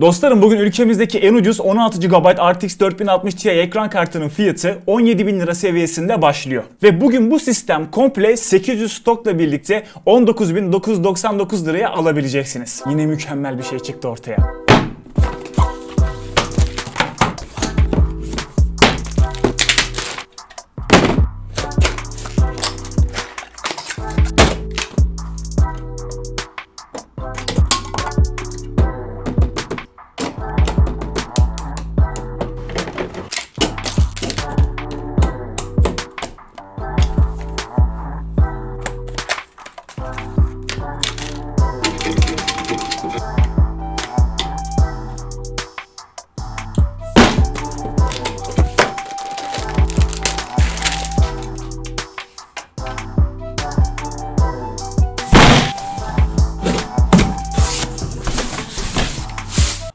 Dostlarım bugün ülkemizdeki en ucuz 16 GB RTX 4060 Ti ekran kartının fiyatı 17.000 lira seviyesinde başlıyor. Ve bugün bu sistem komple 800 stokla birlikte 19.999 liraya alabileceksiniz. Yine mükemmel bir şey çıktı ortaya.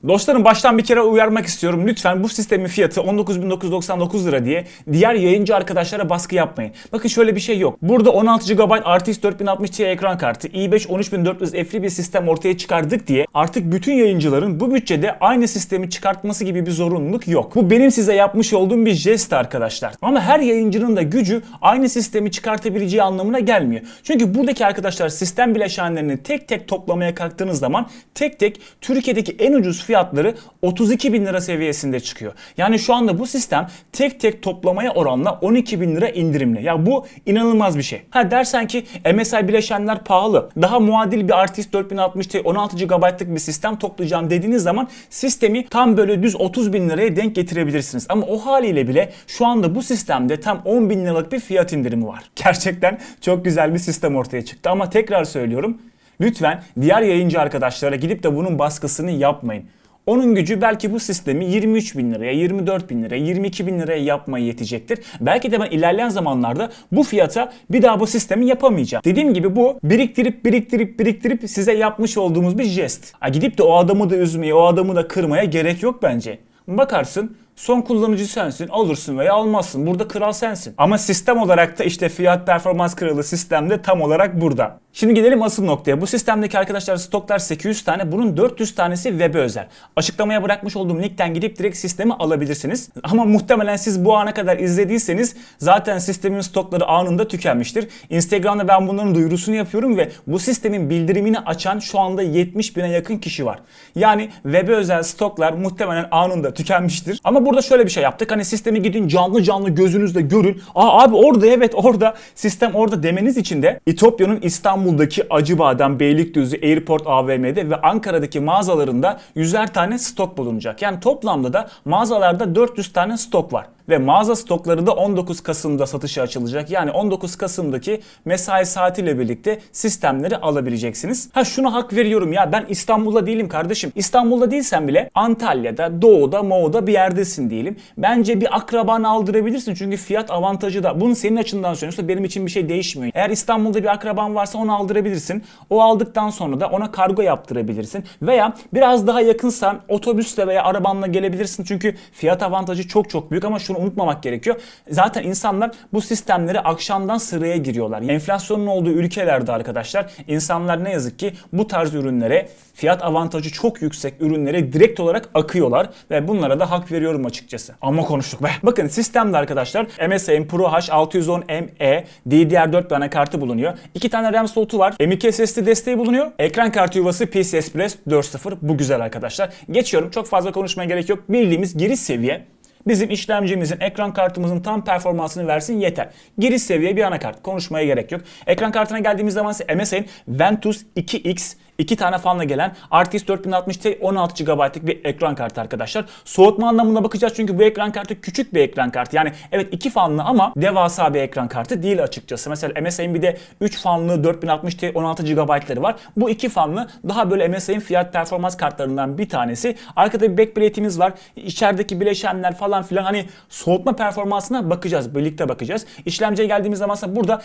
Dostlarım baştan bir kere uyarmak istiyorum. Lütfen bu sistemin fiyatı 19.999 lira diye diğer yayıncı arkadaşlara baskı yapmayın. Bakın şöyle bir şey yok. Burada 16 GB RTX 4060 Ti ekran kartı, i5 13400F'li bir sistem ortaya çıkardık diye artık bütün yayıncıların bu bütçede aynı sistemi çıkartması gibi bir zorunluluk yok. Bu benim size yapmış olduğum bir jest arkadaşlar. Ama her yayıncının da gücü aynı sistemi çıkartabileceği anlamına gelmiyor. Çünkü buradaki arkadaşlar sistem bileşenlerini tek tek toplamaya kalktığınız zaman tek tek Türkiye'deki en ucuz fiyatları 32 bin lira seviyesinde çıkıyor. Yani şu anda bu sistem tek tek toplamaya oranla 12 bin lira indirimli. Ya bu inanılmaz bir şey. Ha dersen ki MSI bileşenler pahalı. Daha muadil bir RTX 4060 Ti 16 GB'lık bir sistem toplayacağım dediğiniz zaman sistemi tam böyle düz 30 bin liraya denk getirebilirsiniz. Ama o haliyle bile şu anda bu sistemde tam 10 bin liralık bir fiyat indirimi var. Gerçekten çok güzel bir sistem ortaya çıktı. Ama tekrar söylüyorum Lütfen diğer yayıncı arkadaşlara gidip de bunun baskısını yapmayın. Onun gücü belki bu sistemi 23 bin liraya, 24 bin liraya, 22 bin liraya yapmaya yetecektir. Belki de ben ilerleyen zamanlarda bu fiyata bir daha bu sistemi yapamayacağım. Dediğim gibi bu biriktirip biriktirip biriktirip size yapmış olduğumuz bir jest. Ha, gidip de o adamı da üzmeye, o adamı da kırmaya gerek yok bence. Bakarsın Son kullanıcı sensin. Alırsın veya almazsın. Burada kral sensin. Ama sistem olarak da işte fiyat performans kralı sistemde tam olarak burada. Şimdi gelelim asıl noktaya. Bu sistemdeki arkadaşlar stoklar 800 tane. Bunun 400 tanesi web'e özel. Açıklamaya bırakmış olduğum linkten gidip direkt sistemi alabilirsiniz. Ama muhtemelen siz bu ana kadar izlediyseniz zaten sistemin stokları anında tükenmiştir. Instagram'da ben bunların duyurusunu yapıyorum ve bu sistemin bildirimini açan şu anda 70 bine yakın kişi var. Yani web'e özel stoklar muhtemelen anında tükenmiştir. Ama burada şöyle bir şey yaptık. Hani sistemi gidin canlı canlı gözünüzle görün. Aa abi orada evet orada sistem orada demeniz için de İtopya'nın İstanbul'daki Acıbadem, Beylikdüzü, Airport AVM'de ve Ankara'daki mağazalarında yüzer tane stok bulunacak. Yani toplamda da mağazalarda 400 tane stok var. Ve mağaza stokları da 19 Kasım'da satışa açılacak. Yani 19 Kasım'daki mesai saatiyle birlikte sistemleri alabileceksiniz. Ha şuna hak veriyorum ya ben İstanbul'da değilim kardeşim. İstanbul'da değilsen bile Antalya'da, Doğu'da, Moğu'da bir yerdesin diyelim. Bence bir akrabanı aldırabilirsin çünkü fiyat avantajı da. Bunun senin açından söylüyorsa benim için bir şey değişmiyor. Eğer İstanbul'da bir akraban varsa onu aldırabilirsin. O aldıktan sonra da ona kargo yaptırabilirsin. Veya biraz daha yakınsan otobüsle veya arabanla gelebilirsin. Çünkü fiyat avantajı çok çok büyük ama şunu unutmamak gerekiyor. Zaten insanlar bu sistemleri akşamdan sıraya giriyorlar. Enflasyonun olduğu ülkelerde arkadaşlar insanlar ne yazık ki bu tarz ürünlere fiyat avantajı çok yüksek ürünlere direkt olarak akıyorlar ve bunlara da hak veriyorum açıkçası. Ama konuştuk be. Bakın sistemde arkadaşlar MSI'nin Pro H610ME DDR4 bir anakartı bulunuyor. İki tane RAM slotu var. M.2 SSD desteği bulunuyor. Ekran kartı yuvası PCI Express 4.0. Bu güzel arkadaşlar. Geçiyorum. Çok fazla konuşmaya gerek yok. Bildiğimiz giriş seviye Bizim işlemcimizin, ekran kartımızın tam performansını versin yeter. Giriş seviye bir anakart. Konuşmaya gerek yok. Ekran kartına geldiğimiz zaman ise MSI'nin Ventus 2X iki tane fanla gelen RTX 4060 Ti 16 GB'lık bir ekran kartı arkadaşlar. Soğutma anlamına bakacağız çünkü bu ekran kartı küçük bir ekran kartı. Yani evet iki fanlı ama devasa bir ekran kartı değil açıkçası. Mesela MSI'nin bir de 3 fanlı 4060 Ti 16 GB'ları var. Bu iki fanlı daha böyle MSI'nin fiyat performans kartlarından bir tanesi. Arkada bir backplate'imiz var. İçerideki bileşenler falan filan hani soğutma performansına bakacağız. Birlikte bakacağız. İşlemciye geldiğimiz zaman ise burada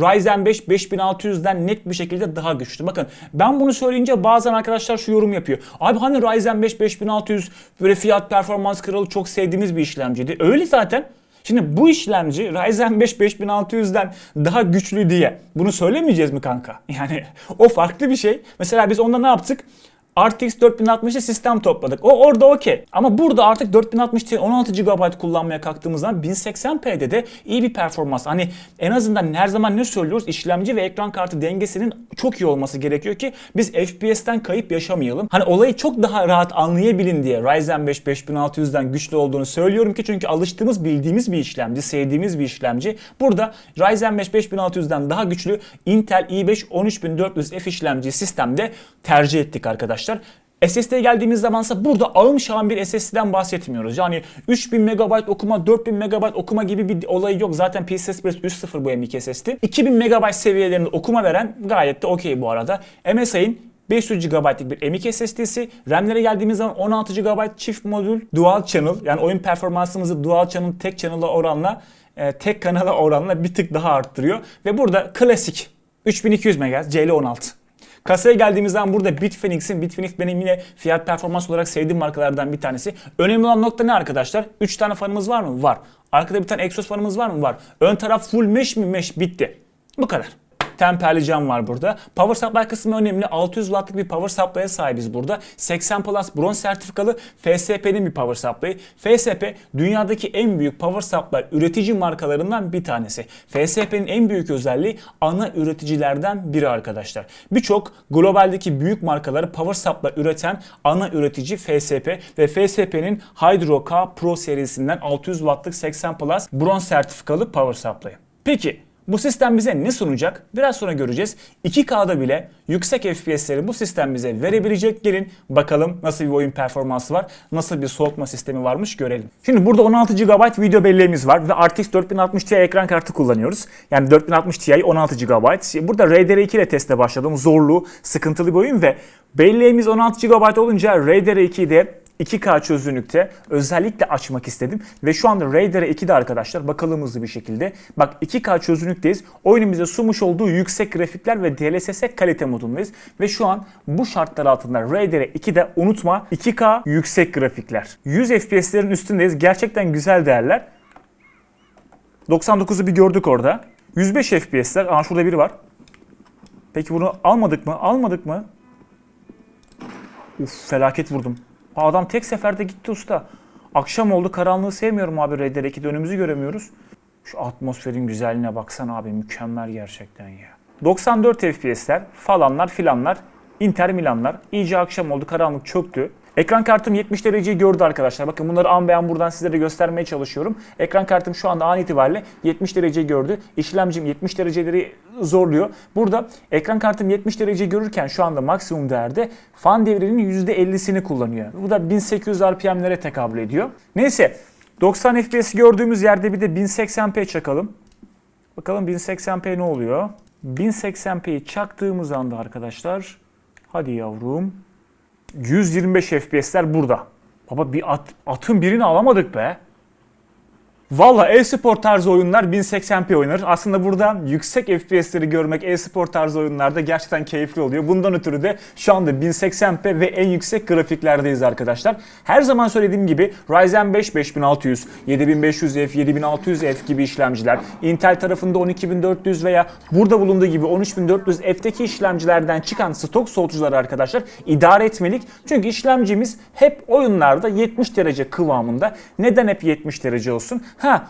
Ryzen 5 5600'den net bir şekilde daha güçlü. Bakın ben bunu söyleyince bazen arkadaşlar şu yorum yapıyor. Abi hani Ryzen 5 5600 böyle fiyat performans kralı çok sevdiğimiz bir işlemciydi. Öyle zaten. Şimdi bu işlemci Ryzen 5 5600'den daha güçlü diye bunu söylemeyeceğiz mi kanka? Yani o farklı bir şey. Mesela biz onda ne yaptık? RTX 4060'lı sistem topladık. O orada okey. Ama burada artık 4060 Ti 16 GB kullanmaya kalktığımız zaman 1080p'de de iyi bir performans. Hani en azından her zaman ne söylüyoruz? İşlemci ve ekran kartı dengesinin çok iyi olması gerekiyor ki biz FPS'ten kayıp yaşamayalım. Hani olayı çok daha rahat anlayabilin diye Ryzen 5 5600'den güçlü olduğunu söylüyorum ki çünkü alıştığımız bildiğimiz bir işlemci, sevdiğimiz bir işlemci. Burada Ryzen 5 5600'den daha güçlü Intel i5 13400F işlemci sistemde tercih ettik arkadaşlar. SSD'ye geldiğimiz zamansa burada ağım şahım bir SSD'den bahsetmiyoruz. Yani 3000 MB okuma, 4000 MB okuma gibi bir olayı yok. Zaten PCI Express 3.0 bu M.2 SSD. 2000 MB seviyelerinde okuma veren gayet de okey bu arada. MSI'nin 500 GB'lık bir M.2 SSD'si. RAM'lere geldiğimiz zaman 16 GB çift modül dual channel yani oyun performansımızı dual channel tek channel'a oranla e, tek kanala oranla bir tık daha arttırıyor. Ve burada klasik 3200 MHz CL16. Kasaya geldiğimiz zaman burada Bitfienix'in, Bitfienix benim yine fiyat performans olarak sevdiğim markalardan bir tanesi. Önemli olan nokta ne arkadaşlar? 3 tane fanımız var mı? Var. Arkada bir tane Exos fanımız var mı? Var. Ön taraf full mesh mi? Mesh bitti. Bu kadar. Temperli cam var burada. Power supply kısmı önemli. 600 wattlık bir power supply'a sahibiz burada. 80 Plus bronz sertifikalı FSP'nin bir power supply. FSP dünyadaki en büyük power supply üretici markalarından bir tanesi. FSP'nin en büyük özelliği ana üreticilerden biri arkadaşlar. Birçok globaldeki büyük markaları power supply üreten ana üretici FSP ve FSP'nin Hydro K Pro serisinden 600 wattlık 80 Plus bronz sertifikalı power supply. Peki bu sistem bize ne sunacak? Biraz sonra göreceğiz. 2K'da bile yüksek FPS'leri bu sistem bize verebilecek. Gelin bakalım nasıl bir oyun performansı var, nasıl bir soğutma sistemi varmış görelim. Şimdi burada 16 GB video belleğimiz var ve RTX 4060 Ti ekran kartı kullanıyoruz. Yani 4060 Ti 16 GB. Burada RDR2 ile teste başladım. Zorlu, sıkıntılı bir oyun ve belleğimiz 16 GB olunca RDR2'de 2K çözünürlükte özellikle açmak istedim. Ve şu anda Raider 2'de arkadaşlar bakalım hızlı bir şekilde. Bak 2K çözünürlükteyiz. Oyunun bize sunmuş olduğu yüksek grafikler ve DLSS kalite modundayız. Ve şu an bu şartlar altında Raider 2'de unutma 2K yüksek grafikler. 100 FPS'lerin üstündeyiz. Gerçekten güzel değerler. 99'u bir gördük orada. 105 FPS'ler. Aa şurada biri var. Peki bunu almadık mı? Almadık mı? Uf felaket vurdum. Adam tek seferde gitti usta. Akşam oldu karanlığı sevmiyorum abi Red Dead 2'de önümüzü göremiyoruz. Şu atmosferin güzelliğine baksana abi mükemmel gerçekten ya. 94 FPS'ler falanlar filanlar Inter Milanlar. İyice akşam oldu karanlık çöktü. Ekran kartım 70 dereceyi gördü arkadaşlar. Bakın bunları an beyan buradan sizlere göstermeye çalışıyorum. Ekran kartım şu anda an itibariyle 70 dereceyi gördü. İşlemcim 70 dereceleri zorluyor. Burada ekran kartım 70 dereceyi görürken şu anda maksimum değerde fan devrinin %50'sini kullanıyor. Bu da 1800 RPM'lere tekabül ediyor. Neyse 90 FPS gördüğümüz yerde bir de 1080p çakalım. Bakalım 1080p ne oluyor? 1080p'yi çaktığımız anda arkadaşlar hadi yavrum 125 FPS'ler burada. Baba bir at, atın birini alamadık be. Valla e-spor tarzı oyunlar 1080p oynanır. Aslında burada yüksek FPS'leri görmek e-spor tarzı oyunlarda gerçekten keyifli oluyor. Bundan ötürü de şu anda 1080p ve en yüksek grafiklerdeyiz arkadaşlar. Her zaman söylediğim gibi Ryzen 5 5600, 7500F, 7600F gibi işlemciler, Intel tarafında 12400 veya burada bulunduğu gibi 13400F'teki işlemcilerden çıkan stok soğutucuları arkadaşlar idare etmelik. Çünkü işlemcimiz hep oyunlarda 70 derece kıvamında. Neden hep 70 derece olsun? Ha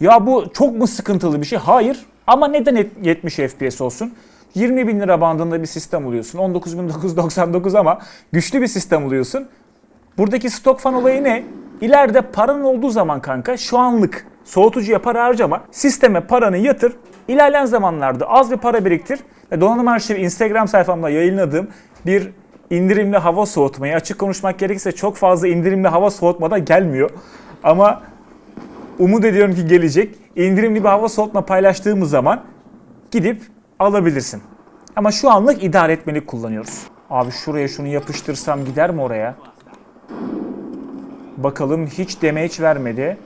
ya bu çok mu sıkıntılı bir şey? Hayır. Ama neden et- 70 FPS olsun? 20 bin lira bandında bir sistem oluyorsun. 19.999 ama güçlü bir sistem oluyorsun. Buradaki stok fan olayı ne? İleride paranın olduğu zaman kanka şu anlık soğutucuya para harcama. Sisteme paranı yatır. İlerleyen zamanlarda az bir para biriktir. Ve donanım arşivi Instagram sayfamda yayınladığım bir indirimli hava soğutmayı açık konuşmak gerekirse çok fazla indirimli hava soğutmada gelmiyor. Ama umut ediyorum ki gelecek. İndirimli bir hava soğutma paylaştığımız zaman gidip alabilirsin. Ama şu anlık idare etmelik kullanıyoruz. Abi şuraya şunu yapıştırsam gider mi oraya? Bakalım hiç damage vermedi.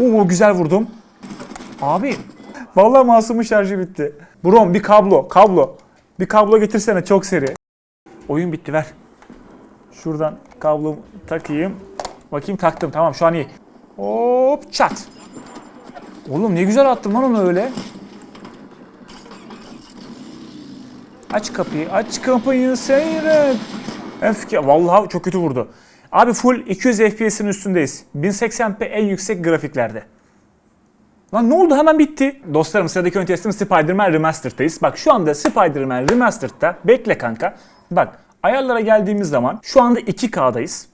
Oo güzel vurdum. Abi vallahi masumun şarjı bitti. Brom bir kablo, kablo. Bir kablo getirsene çok seri. Oyun bitti ver. Şuradan kablo takayım. Bakayım taktım tamam şu an iyi. Hop çat. Oğlum ne güzel attım lan onu öyle. Aç kapıyı, aç kapıyı seyret. Öfke vallahi çok kötü vurdu. Abi full 200 FPS'in üstündeyiz. 1080p en yüksek grafiklerde. Lan ne oldu hemen bitti. Dostlarım sıradaki ön testim Spider-Man Remastered'dayız. Bak şu anda Spider-Man Remastered'da bekle kanka. Bak ayarlara geldiğimiz zaman şu anda 2K'dayız.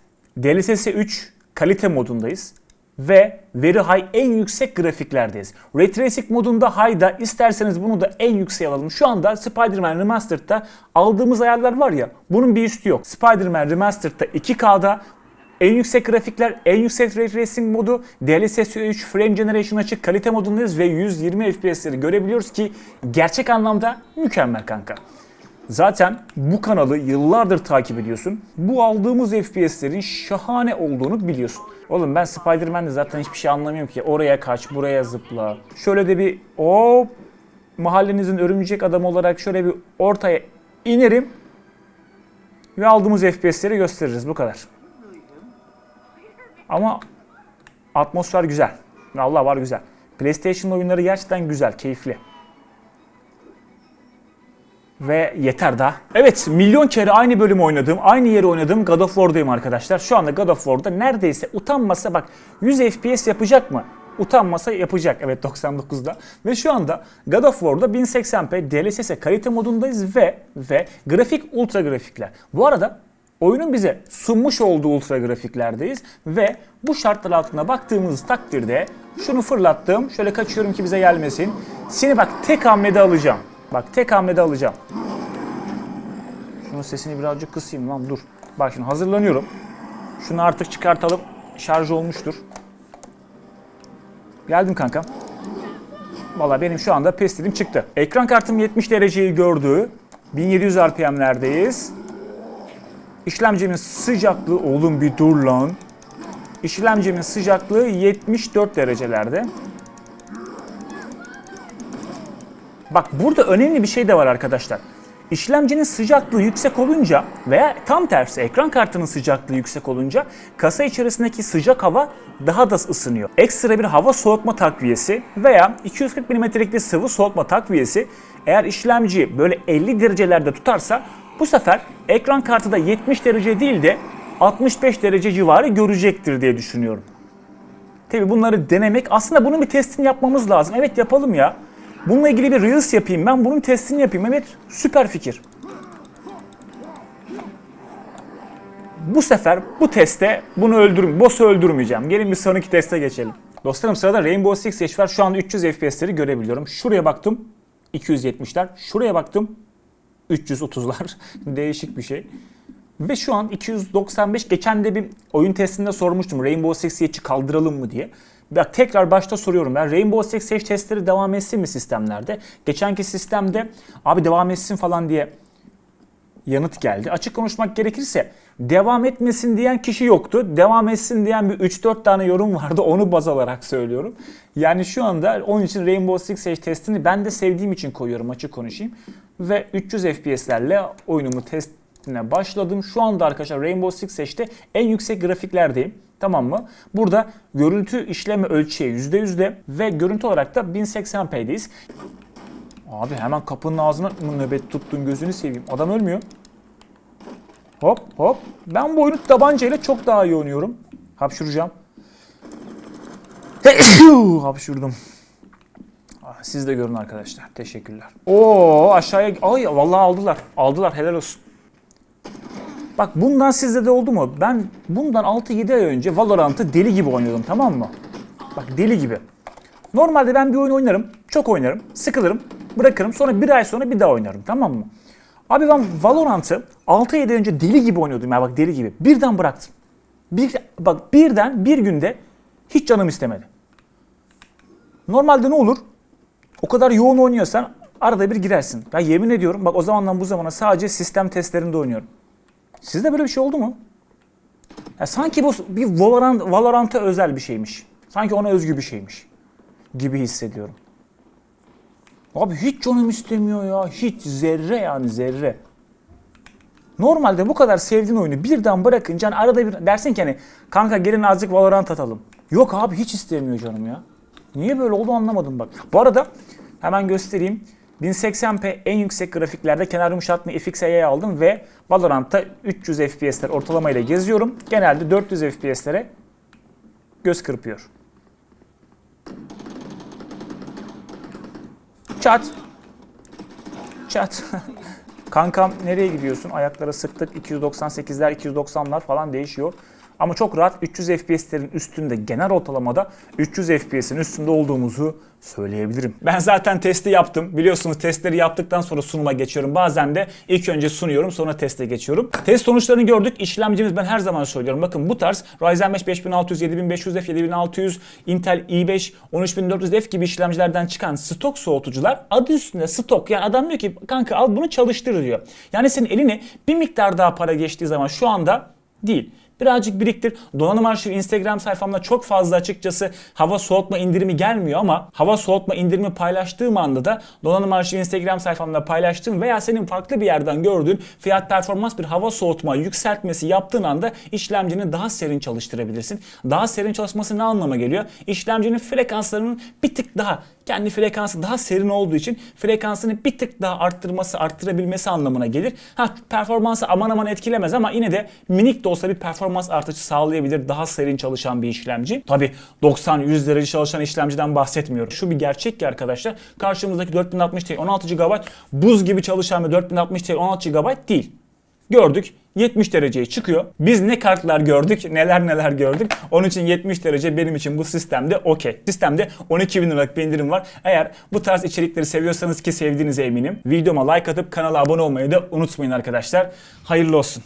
DLSS 3 kalite modundayız. Ve Very High en yüksek grafiklerdeyiz. Ray Tracing modunda High'da isterseniz bunu da en yükseğe alalım. Şu anda Spider-Man Remastered'da aldığımız ayarlar var ya bunun bir üstü yok. Spider-Man Remastered'da 2K'da en yüksek grafikler, en yüksek Ray Tracing modu, DLSS 3 Frame Generation açık kalite modundayız ve 120 FPS'leri görebiliyoruz ki gerçek anlamda mükemmel kanka. Zaten bu kanalı yıllardır takip ediyorsun. Bu aldığımız FPS'lerin şahane olduğunu biliyorsun. Oğlum ben Spider-Man'de zaten hiçbir şey anlamıyorum ki. Oraya kaç, buraya zıpla. Şöyle de bir hop mahallenizin örümcek adamı olarak şöyle bir ortaya inerim ve aldığımız FPS'leri gösteririz bu kadar. Ama atmosfer güzel. Allah var güzel. PlayStation oyunları gerçekten güzel, keyifli. Ve yeter daha. Evet milyon kere aynı bölümü oynadığım, aynı yeri oynadığım God of War'dayım arkadaşlar. Şu anda God of War'da neredeyse utanmasa bak 100 FPS yapacak mı? Utanmasa yapacak evet 99'da. Ve şu anda God of War'da 1080p DLSS kalite modundayız ve ve grafik ultra grafikler. Bu arada oyunun bize sunmuş olduğu ultra grafiklerdeyiz ve bu şartlar altında baktığımız takdirde şunu fırlattım. Şöyle kaçıyorum ki bize gelmesin. Seni bak tek hamlede alacağım. Bak tek hamlede alacağım. Şunun sesini birazcık kısayım lan dur. Bak şimdi hazırlanıyorum. Şunu artık çıkartalım. Şarj olmuştur. Geldim kanka. Valla benim şu anda pestilim çıktı. Ekran kartım 70 dereceyi gördü. 1700 RPM'lerdeyiz. İşlemcimin sıcaklığı oğlum bir dur lan. İşlemcimin sıcaklığı 74 derecelerde. Bak burada önemli bir şey de var arkadaşlar. İşlemcinin sıcaklığı yüksek olunca veya tam tersi ekran kartının sıcaklığı yüksek olunca kasa içerisindeki sıcak hava daha da ısınıyor. Ekstra bir hava soğutma takviyesi veya 240 mm'lik bir sıvı soğutma takviyesi eğer işlemci böyle 50 derecelerde tutarsa bu sefer ekran kartı da 70 derece değil de 65 derece civarı görecektir diye düşünüyorum. Tabi bunları denemek aslında bunun bir testini yapmamız lazım. Evet yapalım ya. Bununla ilgili bir Reels yapayım ben bunun testini yapayım. Evet süper fikir. Bu sefer bu teste bunu öldürüm, boss'u öldürmeyeceğim. Gelin bir sonraki teste geçelim. Dostlarım sırada Rainbow Six Siege var. Şu anda 300 FPS'leri görebiliyorum. Şuraya baktım 270'ler. Şuraya baktım 330'lar. Değişik bir şey. Ve şu an 295 geçen de bir oyun testinde sormuştum Rainbow Six Siege'i kaldıralım mı diye. Bak tekrar başta soruyorum ben Rainbow Six Siege testleri devam etsin mi sistemlerde? Geçenki sistemde abi devam etsin falan diye yanıt geldi. Açık konuşmak gerekirse devam etmesin diyen kişi yoktu. Devam etsin diyen bir 3-4 tane yorum vardı. Onu baz alarak söylüyorum. Yani şu anda onun için Rainbow Six Siege testini ben de sevdiğim için koyuyorum açık konuşayım. Ve 300 FPS'lerle oyunumu testine başladım. Şu anda arkadaşlar Rainbow Six Siege'de en yüksek grafiklerdeyim. Tamam mı? Burada görüntü işleme ölçeği %yüzde ve görüntü olarak da 1080p'deyiz. Abi hemen kapının ağzına nöbet tuttun gözünü seveyim. Adam ölmüyor. Hop hop. Ben bu oyunu tabancayla çok daha iyi oynuyorum. Hapşuracağım. Hapşurdum. Ah, Siz de görün arkadaşlar. Teşekkürler. Oo aşağıya... Ay vallahi aldılar. Aldılar helal olsun. Bak bundan sizde de oldu mu? Ben bundan 6-7 ay önce Valorant'ı deli gibi oynuyordum tamam mı? Bak deli gibi. Normalde ben bir oyun oynarım, çok oynarım, sıkılırım, bırakırım. Sonra bir ay sonra bir daha oynarım tamam mı? Abi ben Valorant'ı 6-7 ay önce deli gibi oynuyordum ya bak deli gibi. Birden bıraktım. Bir, bak birden bir günde hiç canım istemedi. Normalde ne olur? O kadar yoğun oynuyorsan arada bir girersin. Ya yemin ediyorum bak o zamandan bu zamana sadece sistem testlerinde oynuyorum. Sizde böyle bir şey oldu mu? Ya sanki bu bir Valorant, Valorant'a özel bir şeymiş. Sanki ona özgü bir şeymiş gibi hissediyorum. Abi hiç canım istemiyor ya. Hiç zerre yani zerre. Normalde bu kadar sevdiğin oyunu birden bırakınca hani arada bir dersin ki hani kanka gelin azıcık Valorant atalım. Yok abi hiç istemiyor canım ya. Niye böyle oldu anlamadım bak. Bu arada hemen göstereyim. 1080p en yüksek grafiklerde kenar yumuşatma FXA'ya aldım ve Valorant'ta 300 FPS'ler ortalamayla geziyorum. Genelde 400 FPS'lere göz kırpıyor. Çat. Çat. Kankam nereye gidiyorsun? Ayaklara sıktık. 298'ler, 290'lar falan değişiyor. Ama çok rahat 300 FPS'lerin üstünde genel ortalamada 300 FPS'in üstünde olduğumuzu söyleyebilirim. Ben zaten testi yaptım. Biliyorsunuz testleri yaptıktan sonra sunuma geçiyorum. Bazen de ilk önce sunuyorum sonra teste geçiyorum. Test sonuçlarını gördük. İşlemcimiz ben her zaman söylüyorum. Bakın bu tarz Ryzen 5 5600, 7500F, 7600, Intel i5, 13400F gibi işlemcilerden çıkan stok soğutucular adı üstünde stok. Yani adam diyor ki kanka al bunu çalıştır diyor. Yani senin eline bir miktar daha para geçtiği zaman şu anda değil. Birazcık biriktir. Donanım arşivi Instagram sayfamda çok fazla açıkçası hava soğutma indirimi gelmiyor ama hava soğutma indirimi paylaştığım anda da donanım arşivi Instagram sayfamda paylaştığım veya senin farklı bir yerden gördüğün fiyat performans bir hava soğutma yükseltmesi yaptığın anda işlemcini daha serin çalıştırabilirsin. Daha serin çalışması ne anlama geliyor? İşlemcinin frekanslarının bir tık daha kendi frekansı daha serin olduğu için frekansını bir tık daha arttırması, arttırabilmesi anlamına gelir. Ha performansı aman aman etkilemez ama yine de minik de olsa bir performans artışı sağlayabilir. Daha serin çalışan bir işlemci. Tabi 90-100 derece çalışan işlemciden bahsetmiyorum. Şu bir gerçek ki arkadaşlar karşımızdaki 4060 Ti 16 GB buz gibi çalışan bir 4060 Ti 16 GB değil. Gördük 70 dereceye çıkıyor. Biz ne kartlar gördük, neler neler gördük. Onun için 70 derece benim için bu sistemde okey. Sistemde 12 bin liralık bir indirim var. Eğer bu tarz içerikleri seviyorsanız ki sevdiğinize eminim. Videoma like atıp kanala abone olmayı da unutmayın arkadaşlar. Hayırlı olsun.